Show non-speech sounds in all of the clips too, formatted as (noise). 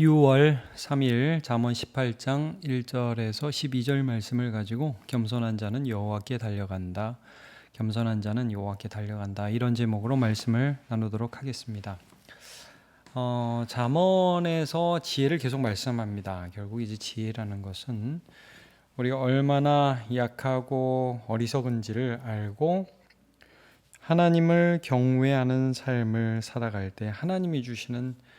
6월 3일 잠언 18장 1절에서 12절 말씀을 가지고 겸손한 자는 여호와께 달려간다. 겸손한 자는 여호와께 달려간다. 이런 제목으로 말씀을 나누도록 하겠습니다. 어, 잠언에서 지혜를 계속 말씀합니다. 결국 이제 지혜라는 것은 우리가 얼마나 약하고 어리석은지를 알고 하나님을 경외하는 삶을 살아갈 때 하나님이 주시는 어,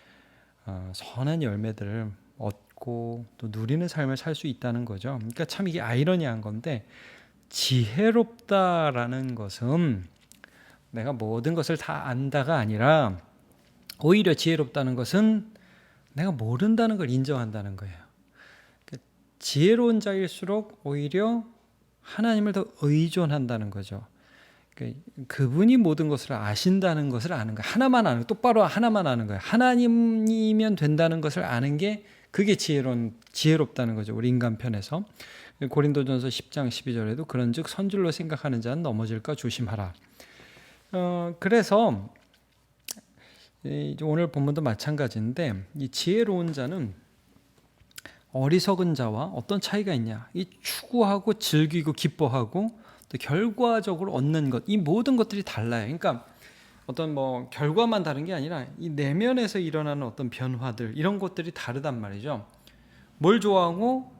선한 열매들을 얻고 또 누리는 삶을 살 수 있다는 거죠. 그러니까 참 이게 아이러니한 건데 지혜롭다라는 것은 내가 모든 것을 다 안다가 아니라 오히려 지혜롭다는 것은 내가 모른다는 걸 인정한다는 거예요. 그러니까 지혜로운 자일수록 오히려 하나님을 더 의존한다는 거죠. 그러니까 그분이 모든 것을 아신다는 것을 아는 거예요. 하나만 아는 똑바로 하나만 아는 거예요. 하나님이면 된다는 것을 아는 게 그게 지혜로운 지혜롭다는 거죠. 우리 인간 편에서 고린도전서 10장 12절에도 그런즉 선줄로 생각하는 자는 넘어질까 조심하라. 어, 그래서 오늘 본문도 마찬가지인데 이 지혜로운 자는 어리석은 자와 어떤 차이가 있냐? 이 추구하고 즐기고 기뻐하고 또 결과적으로 얻는 것, 이 모든 것들이 달라요. 그러니까 어떤 뭐 결과만 다른 게 아니라 이 내면에서 일어나는 어떤 변화들 이런 것들이 다르단 말이죠. 뭘 좋아하고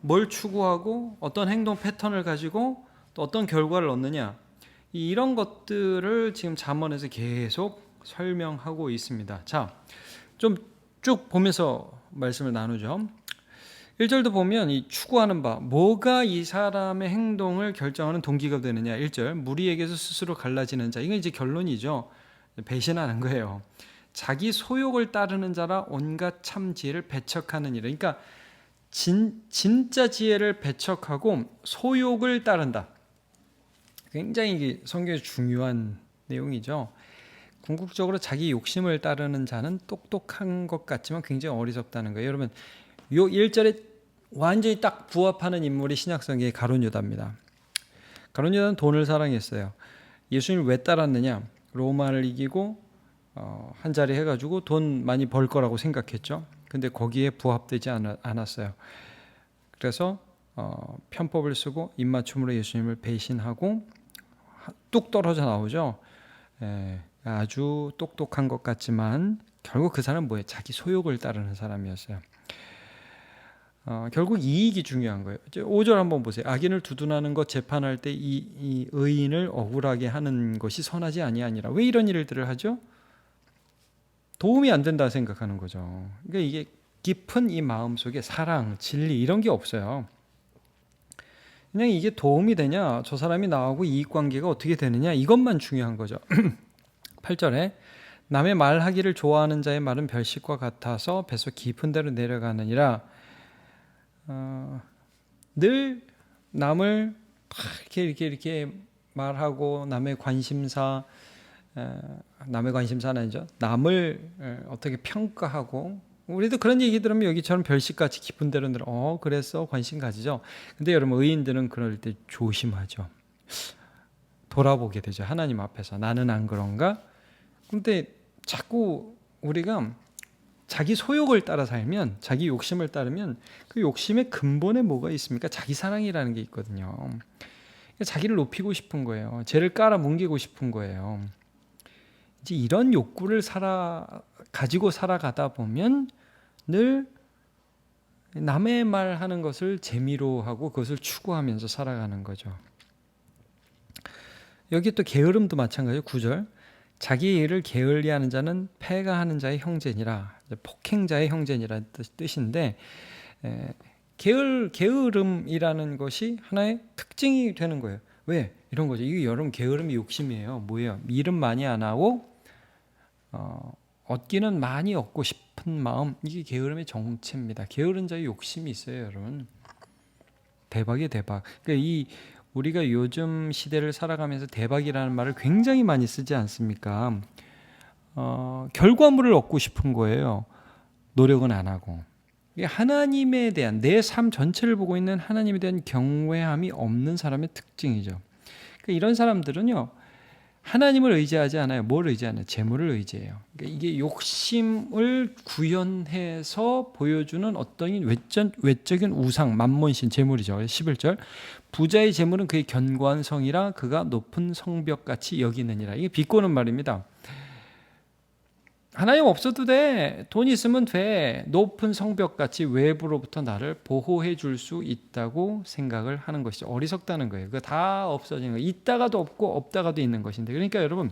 뭘 추구하고 어떤 행동 패턴을 가지고 또 어떤 결과를 얻느냐 이런 것들을 지금 잠언에서 계속 설명하고 있습니다. 자, 좀 쭉 보면서 말씀을 나누죠. 1절도 보면 이 추구하는 바 뭐가 이 사람의 행동을 결정하는 동기가 되느냐. 1절 무리에게서 스스로 갈라지는 자. 이건 이제 결론이죠. 배신하는 거예요. 자기 소욕을 따르는 자라 온갖 참 지혜를 배척하는 일 그러니까 진, 진짜 지혜를 배척하고 소욕을 따른다. 굉장히 성경에 중요한 내용이죠. 궁극적으로 자기 욕심을 따르는 자는 똑똑한 것 같지만 굉장히 어리석다는 거예요. 여러분 요 1절에 완전히 딱 부합하는 인물이 신약성의 가론 유다입니다. 가론 유다는 돈을 사랑했어요. 예수님을 왜 따랐느냐? 로마를 이기고 어, 한 자리 해가지고 돈 많이 벌 거라고 생각했죠. 근데 거기에 부합되지 않았어요. 그래서 어, 편법을 쓰고 입맞춤으로 예수님을 배신하고 뚝 떨어져 나오죠. 에, 아주 똑똑한 것 같지만 결국 그 사람은 뭐예요? 자기 소욕을 따르는 사람이었어요. 어, 결국 이익이 중요한 거예요. 이제 5절 한번 보세요. 악인을 두둔하는 것 재판할 때 이 이 의인을 억울하게 하는 것이 선하지 아니하니라. 왜 이런 일들을 하죠? 도움이 안 된다 생각하는 거죠. 그러니까 이게 깊은 이 마음 속에 사랑, 진리 이런 게 없어요. 그냥 이게 도움이 되냐, 저 사람이 나하고 이익 관계가 어떻게 되느냐 이것만 중요한 거죠. (clears throat) 8절에 남의 말하기를 좋아하는 자의 말은 별식과 같아서 배서 깊은 데로 내려가느니라. 어, 늘 남을 이렇게 이렇게 이렇게 말하고 남의 관심사 에, 남의 관심사는 아니죠. 남을 에, 어떻게 평가하고 우리도 그런 얘기 들으면 여기처럼 별식같이 깊은 데로 들어 어 그래서 관심 가지죠. 근데 여러분 의인들은 그럴 때 조심하죠. 돌아보게 되죠. 하나님 앞에서 나는 안 그런가? 근데 자꾸 우리가 자기 소욕을 따라 살면 자기 욕심을 따르면 그 욕심의 근본에 뭐가 있습니까? 자기 사랑이라는 게 있거든요. 그러니까 자기를 높이고 싶은 거예요. 죄를 깔아 뭉개고 싶은 거예요. 이제 이런 욕구를 살아 가지고 살아가다 보면 늘 남의 말 하는 것을 재미로 하고 그것을 추구하면서 살아가는 거죠. 여기 또 게으름도 마찬가지예요. 9절. 자기 일을 게을리하는 자는 패가 하는 자의 형제니라 폭행자의 형제니라 뜻인데 에, 게을 게으름이라는 것이 하나의 특징이 되는 거예요. 왜 이런 거죠? 이게 여러분 게으름이 욕심이에요. 뭐예요? 일은 많이 안 하고 어, 얻기는 많이 얻고 싶은 마음 이게 게으름의 정체입니다. 게으른 자의 욕심이 있어요, 여러분. 대박이 대박. 그러니까 이 우리가 요즘 시대를 살아가면서 대박이라는 말을 굉장히 많이 쓰지 않습니까? 어, 결과물을 얻고 싶은 거예요. 노력은 안 하고. 하나님에 대한 내 삶 전체를 보고 있는 하나님에 대한 경외함이 없는 사람의 특징이죠. 그러니까 이런 사람들은요, 하나님을 의지하지 않아요. 뭘 의지하냐? 재물을 의지해요. 그러니까 이게 욕심을 구현해서 보여주는 어떤 외적, 외적인 우상, 만몬신, 재물이죠. 11절. 부자의 재물은 그의 견고한 성이라 그가 높은 성벽같이 여기느니라. 이게 비꼬는 말입니다. 하나님 없어도 돼. 돈 있으면 돼. 높은 성벽같이 외부로부터 나를 보호해 줄 수 있다고 생각을 하는 것이죠. 어리석다는 거예요. 그거 다 없어지는 거예요. 있다가도 없고 없다가도 있는 것인데. 그러니까 여러분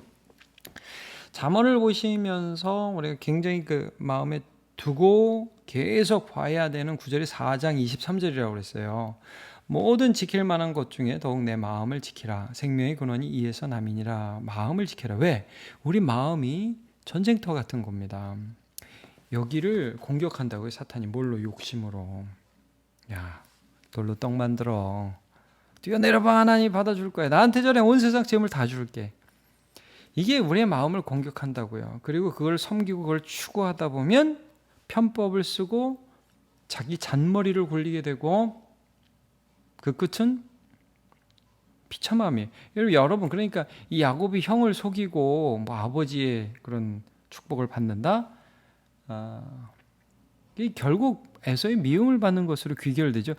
잠언을 보시면서 우리가 굉장히 그 마음에 두고 계속 봐야 되는 구절이 4장 23절이라고 그랬어요. 모든 지킬 만한 것 중에 더욱 내 마음을 지키라. 생명의 근원이 이에서 남이니라. 마음을 지켜라. 왜? 우리 마음이 전쟁터 같은 겁니다. 여기를 공격한다고요, 사탄이 뭘로 욕심으로. 야, 돌로 떡 만들어. 뛰어내려봐 하나님 받아줄 거야. 나한테 전에 온 세상 재물 다 줄게. 이게 우리의 마음을 공격한다고요. 그리고 그걸 섬기고 그걸 추구하다 보면 편법을 쓰고 자기 잔머리를 굴리게 되고 그 끝은 비참함이에요. 여러분 그러니까 이 야곱이 형을 속이고 뭐 아버지의 그런 축복을 받는다. 아, 이 결국 에서의 미움을 받는 것으로 귀결되죠.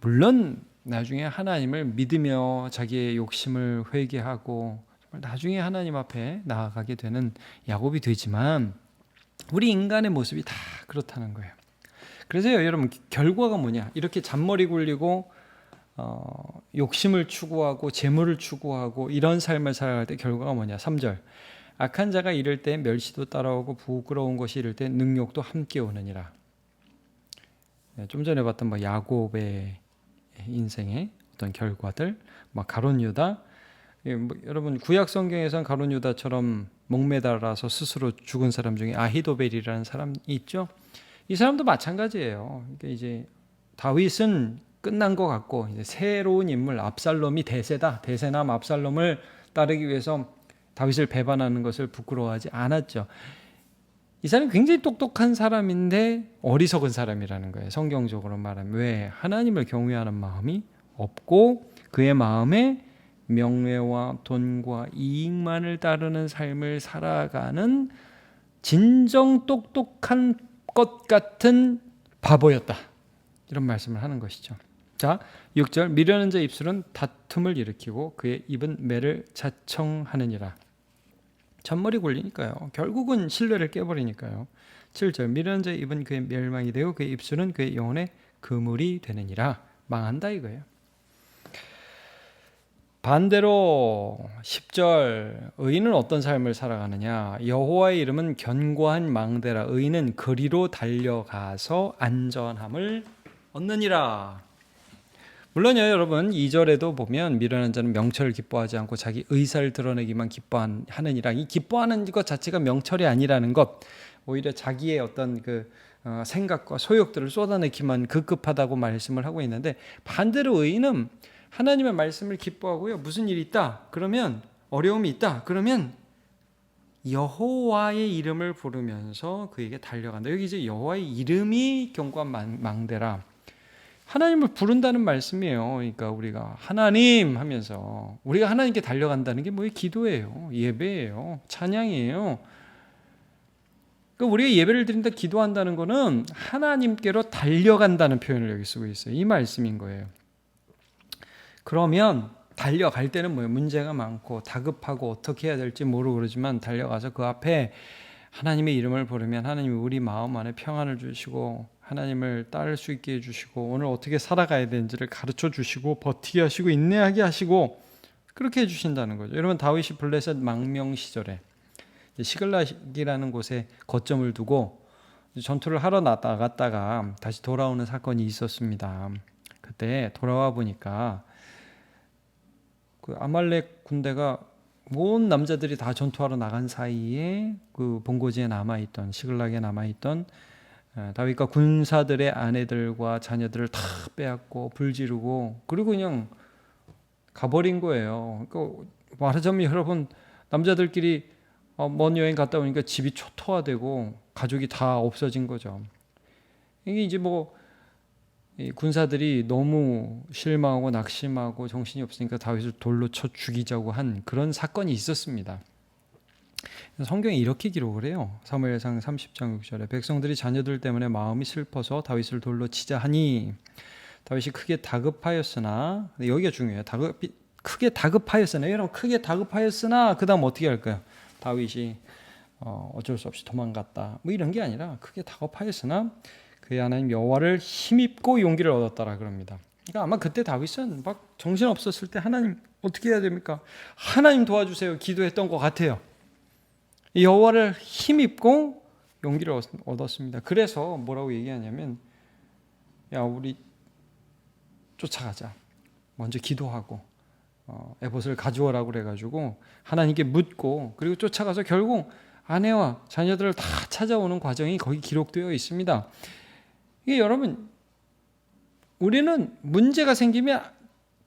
물론 나중에 하나님을 믿으며 자기의 욕심을 회개하고 나중에 하나님 앞에 나아가게 되는 야곱이 되지만 우리 인간의 모습이 다 그렇다는 거예요. 그래서 여러분 결과가 뭐냐? 이렇게 잔머리 굴리고 어, 욕심을 추구하고 재물을 추구하고 이런 삶을 살아갈 때 결과가 뭐냐? 3절. 악한 자가 이럴 때 멸시도 따라오고 부끄러운 것이 이럴 때 능욕도 함께 오느니라. 네, 좀 전에 봤던 뭐 야곱의 인생의 어떤 결과들, 뭐 가론 유다. 예, 뭐 여러분 구약 성경에선 가론 유다처럼 목매달아서 스스로 죽은 사람 중에 아히도벨이라는 사람이 있죠. 이 사람도 마찬가지예요. 그러니까 이제 다윗은 끝난 것 같고 이제 새로운 인물 압살롬이 대세다. 대세남 압살롬을 따르기 위해서 다윗을 배반하는 것을 부끄러워하지 않았죠. 이 사람이 굉장히 똑똑한 사람인데 어리석은 사람이라는 거예요. 성경적으로 말하면 왜 하나님을 경외하는 마음이 없고 그의 마음에 명예와 돈과 이익만을 따르는 삶을 살아가는 진정 똑똑한 것 같은 바보였다. 이런 말씀을 하는 것이죠. 자, 6절 미련한 자 입술은 다툼을 일으키고 그의 입은 매를 자청하느니라. 잔머리 굴리니까요. 결국은 신뢰를 깨버리니까요. 7절 미련한 자 입은 그의 멸망이 되고 그의 입술은 그의 영혼의 그물이 되느니라. 망한다 이거예요. 반대로 10절 의인은 어떤 삶을 살아가느냐 여호와의 이름은 견고한 망대라 의인은 거리로 달려가서 안전함을 얻느니라 물론요 여러분 2절에도 보면 미련한 자는 명철을 기뻐하지 않고 자기 의사를 드러내기만 기뻐하느니라 이 기뻐하는 것 자체가 명철이 아니라는 것 오히려 자기의 어떤 그 어, 생각과 소욕들을 쏟아내기만 급급하다고 말씀을 하고 있는데 반대로 의인은 하나님의 말씀을 기뻐하고요. 무슨 일이 있다. 그러면 어려움이 있다. 그러면 여호와의 이름을 부르면서 그에게 달려간다. 여기 이제 여호와의 이름이 경고한 망대라. 하나님을 부른다는 말씀이에요. 그러니까 우리가 하나님 하면서 우리가 하나님께 달려간다는 게 뭐예요? 기도예요. 예배예요. 찬양이에요. 그러니까 우리가 예배를 드린다 기도한다는 거는 하나님께로 달려간다는 표현을 여기 쓰고 있어요. 이 말씀인 거예요. 그러면 달려갈 때는 뭐예요? 문제가 많고 다급하고 어떻게 해야 될지 모르고 그러지만 달려가서 그 앞에 하나님의 이름을 부르면 하나님이 우리 마음 안에 평안을 주시고 하나님을 따를 수 있게 해주시고 오늘 어떻게 살아가야 되는지를 가르쳐 주시고 버티게 하시고 인내하게 하시고 그렇게 해주신다는 거죠. 여러분 다윗이 블레셋 망명 시절에 시글락이라는 곳에 거점을 두고 전투를 하러 나갔다가 다시 돌아오는 사건이 있었습니다. 그때 돌아와 보니까 그 아말렉 군대가 온 남자들이 다 전투하러 나간 사이에 그 본고지에 남아 있던 시글락에 남아 있던 다윗과 군사들의 아내들과 자녀들을 다 빼앗고 불지르고 그리고 그냥 가버린 거예요. 그러니까 말하자면 여러분 남자들끼리 어, 먼 여행 갔다 오니까 집이 초토화되고 가족이 다 없어진 거죠. 이게 이제 뭐이 군사들이 너무 실망하고 낙심하고 정신이 없으니까 다윗을 돌로 쳐 죽이자고 한 그런 사건이 있었습니다. 성경에 이렇게 기록을 해요. 사무엘상 30장 6절에 백성들이 자녀들 때문에 마음이 슬퍼서 다윗을 돌로 치자 하니 다윗이 크게 다급하였으나 여기가 중요해요. 다급 크게 다급하였으나 여러분 크게 다급하였으나 그다음 어떻게 할까요? 다윗이 어, 어쩔 수 없이 도망갔다. 뭐 이런 게 아니라 크게 다급하였으나 그의 하나님 여호와를 힘입고 용기를 얻었다라 그럽니다. 그러니까 아마 그때 다윗은 막 정신 없었을 때 하나님 어떻게 해야 됩니까? 하나님 도와주세요. 기도했던 것 같아요. 여호와를 힘입고 용기를 얻- 얻었습니다. 그래서 뭐라고 얘기하냐면 야 우리 쫓아가자. 먼저 기도하고 어, 에봇을 가져오라고 그래가지고 하나님께 묻고 그리고 쫓아가서 결국 아내와 자녀들을 다 찾아오는 과정이 거기 기록되어 있습니다. 이게 여러분 우리는 문제가 생기면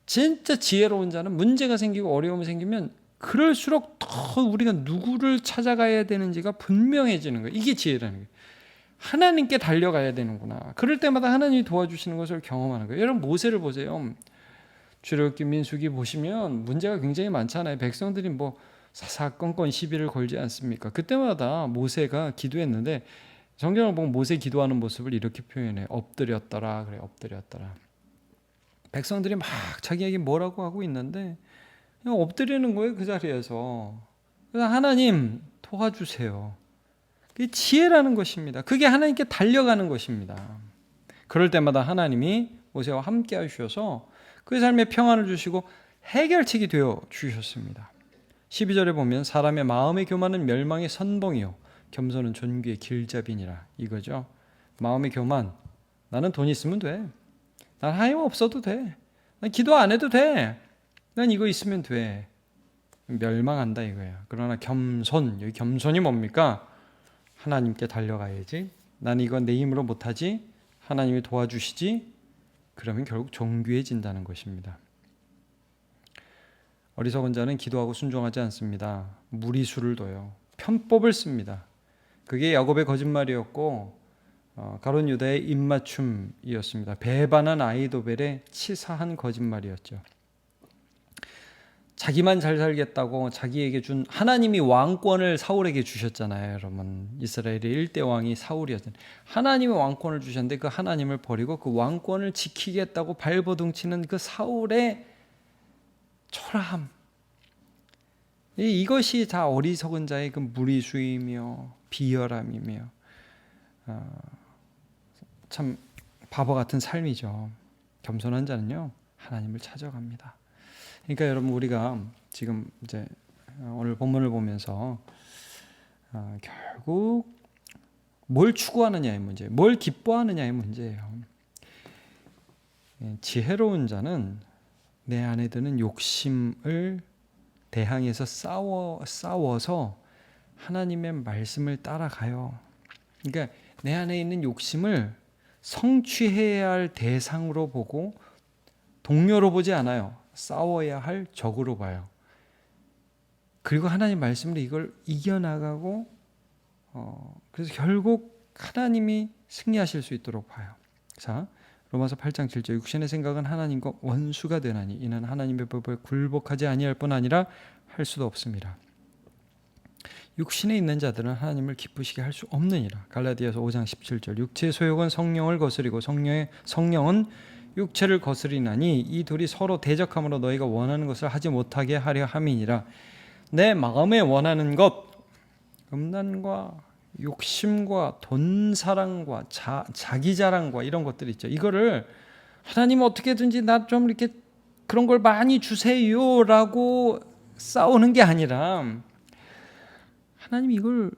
진짜 지혜로운 자는 문제가 생기고 어려움이 생기면 그럴수록 더 우리가 누구를 찾아가야 되는지가 분명해지는 거예요. 이게 지혜라는 거예요. 하나님께 달려가야 되는구나. 그럴 때마다 하나님이 도와주시는 것을 경험하는 거예요. 여러분 모세를 보세요. 출애굽기 민수기 보시면 문제가 굉장히 많잖아요. 백성들이 뭐 사사건건 시비를 걸지 않습니까? 그때마다 모세가 기도했는데 성경을 보면 모세 기도하는 모습을 이렇게 표현해. 엎드렸더라. 그래. 엎드렸더라. 백성들이 막 자기에게 뭐라고 하고 있는데 그냥 엎드리는 거예요. 그 자리에서. 그래서 하나님 도와주세요. 그게 지혜라는 것입니다. 그게 하나님께 달려가는 것입니다. 그럴 때마다 하나님이 모세와 함께 하셔서 그 삶에 평안을 주시고 해결책이 되어 주셨습니다. 12절에 보면 사람의 마음의 교만은 멸망의 선봉이요 겸손은 존귀의 길잡이니라 이거죠. 마음의 교만 나는 돈 있으면 돼. 난 하임 없어도 돼. 난 기도 안 해도 돼. 난 이거 있으면 돼. 멸망한다 이거예요. 그러나 겸손 여기 겸손이 뭡니까? 하나님께 달려가야지. 난 이건 내 힘으로 못하지. 하나님이 도와주시지. 그러면 결국 정귀해진다는 것입니다. 어리석은 자는 기도하고 순종하지 않습니다. 무리수를 둬요. 편법을 씁니다. 그게 야곱의 거짓말이었고 어, 가론 유다의 입맞춤이었습니다. 배반한 아이도벨의 치사한 거짓말이었죠. 자기만 잘 살겠다고 자기에게 준 하나님이 왕권을 사울에게 주셨잖아요, 여러분. 이스라엘의 일대 왕이 사울이었잖아요. 하나님이 왕권을 주셨는데 그 하나님을 버리고 그 왕권을 지키겠다고 발버둥치는 그 사울의 초라함. 이- 이것이 다 어리석은 자의 그 무리수이며 비열함이며 어, 참 바보 같은 삶이죠. 겸손한 자는요 하나님을 찾아갑니다. 그러니까 여러분 우리가 지금 이제 오늘 본문을 보면서 어, 결국 뭘 추구하느냐의 문제, 뭘 기뻐하느냐의 문제예요. 예, 지혜로운 자는 내 안에 드는 욕심을 대항해서 싸워 싸워서 하나님의 말씀을 따라가요. 그러니까 내 안에 있는 욕심을 성취해야 할 대상으로 보고 동료로 보지 않아요. 싸워야 할 적으로 봐요. 그리고 하나님 말씀으로 이걸 이겨나가고 어, 그래서 결국 하나님이 승리하실 수 있도록 봐요. 자, 로마서 8장 7절 육신의 생각은 하나님과 원수가 되나니 이는 하나님의 법을 굴복하지 아니할 뿐 아니라 할 수도 없습니다. 육신에 있는 자들은 하나님을 기쁘시게 할 수 없느니라. 갈라디아서 5장 17절 육체의 소욕은 성령을 거스리고 성령의 성령은 육체를 거스리나니 이 둘이 서로 대적함으로 너희가 원하는 것을 하지 못하게 하려 함이니라. 내 마음에 원하는 것 음란과 욕심과 돈 사랑과 자, 자기 자랑과 이런 것들 있죠. 이거를 하나님 어떻게든지 나 좀 이렇게 그런 걸 많이 주세요라고 싸우는 게 아니라 하나님 이걸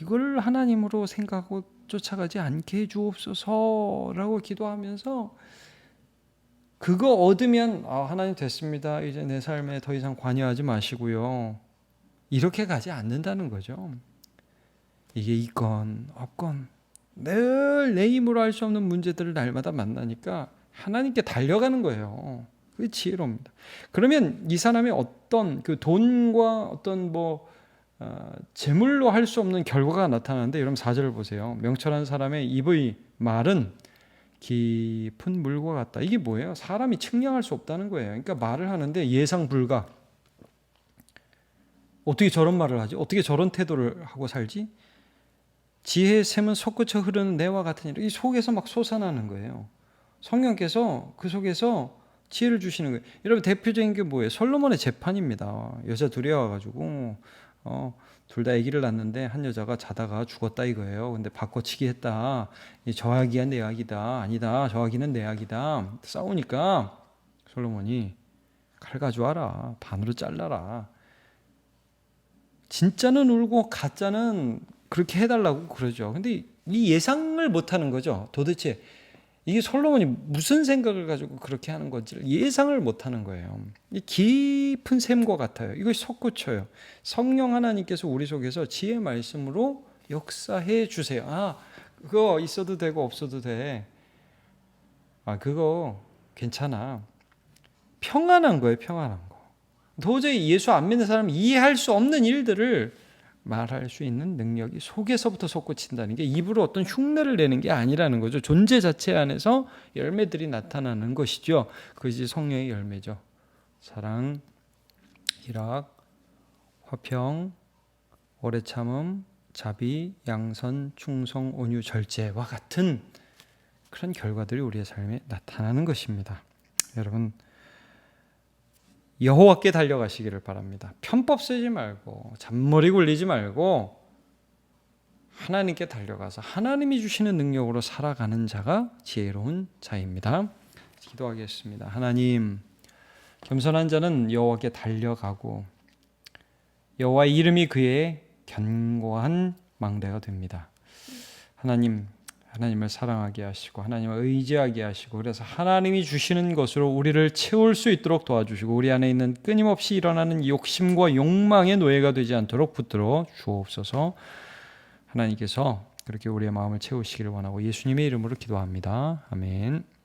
이걸 하나님으로 생각하고 쫓아가지 않게 해 주옵소서라고 기도하면서 그거 얻으면 아, 하나님 됐습니다. 이제 내 삶에 더 이상 관여하지 마시고요. 이렇게 가지 않는다는 거죠. 이게 있건 없건 늘 내 힘으로 할 수 없는 문제들을 날마다 만나니까 하나님께 달려가는 거예요. 그게 지혜로입니다. 그러면 이 사람의 어떤 그 돈과 어떤 뭐 어, 재물로 할 수 없는 결과가 나타나는데 여러분 4절을 보세요. 명철한 사람의 입의 말은 깊은 물과 같다. 이게 뭐예요? 사람이 측량할 수 없다는 거예요. 그러니까 말을 하는데 예상 불가. 어떻게 저런 말을 하지? 어떻게 저런 태도를 하고 살지? 지혜의 샘은 솟구쳐 흐르는 내와 같으니라. 이 속에서 막 솟아나는 거예요. 성령께서 그 속에서 지혜를 주시는 거예요. 여러분 대표적인 게 뭐예요? 솔로몬의 재판입니다. 여자 둘이 와가지고 어, 둘 다 아기를 낳는데 한 여자가 자다가 죽었다 이거예요. 근데 바꿔치기 했다. 이 저하기야 내 아기다. 아니다. 저하기는 내 아기다. 싸우니까 솔로몬이 칼 가져와라. 반으로 잘라라. 진짜는 울고 가짜는 그렇게 해달라고 그러죠. 근데 이 예상을 못하는 거죠. 도대체 이게 솔로몬이 무슨 생각을 가지고 그렇게 하는 건지를 예상을 못 하는 거예요. 이 깊은 샘과 같아요. 이것이 솟구쳐요. 성령 하나님께서 우리 속에서 지혜 말씀으로 역사해 주세요. 아, 그거 있어도 되고 없어도 돼. 아, 그거 괜찮아. 평안한 거예요, 평안한 거. 도저히 예수 안 믿는 사람은 이해할 수 없는 일들을 말할 수 있는 능력이 속에서부터 솟구친다는 게 입으로 어떤 흉내를 내는 게 아니라는 거죠. 존재 자체 안에서 열매들이 나타나는 것이죠. 그것이 성령의 열매죠. 사랑, 희락, 화평, 오래 참음, 자비, 양선, 충성, 온유, 절제와 같은 그런 결과들이 우리의 삶에 나타나는 것입니다. 여러분 여호와께 달려가시기를 바랍니다. 편법 쓰지 말고 잔머리 굴리지 말고 하나님께 달려가서 하나님이 주시는 능력으로 살아가는 자가 지혜로운 자입니다. 기도하겠습니다. 하나님 겸손한 자는 여호와께 달려가고 여호와 이름이 그의 견고한 망대가 됩니다. 하나님 하나님을 사랑하게 하시고 하나님을 의지하게 하시고 그래서 하나님이 주시는 것으로 우리를 채울 수 있도록 도와주시고 우리 안에 있는 끊임없이 일어나는 욕심과 욕망의 노예가 되지 않도록 붙들어 주옵소서. 하나님께서 그렇게 우리의 마음을 채우시기를 원하고 예수님의 이름으로 기도합니다. 아멘.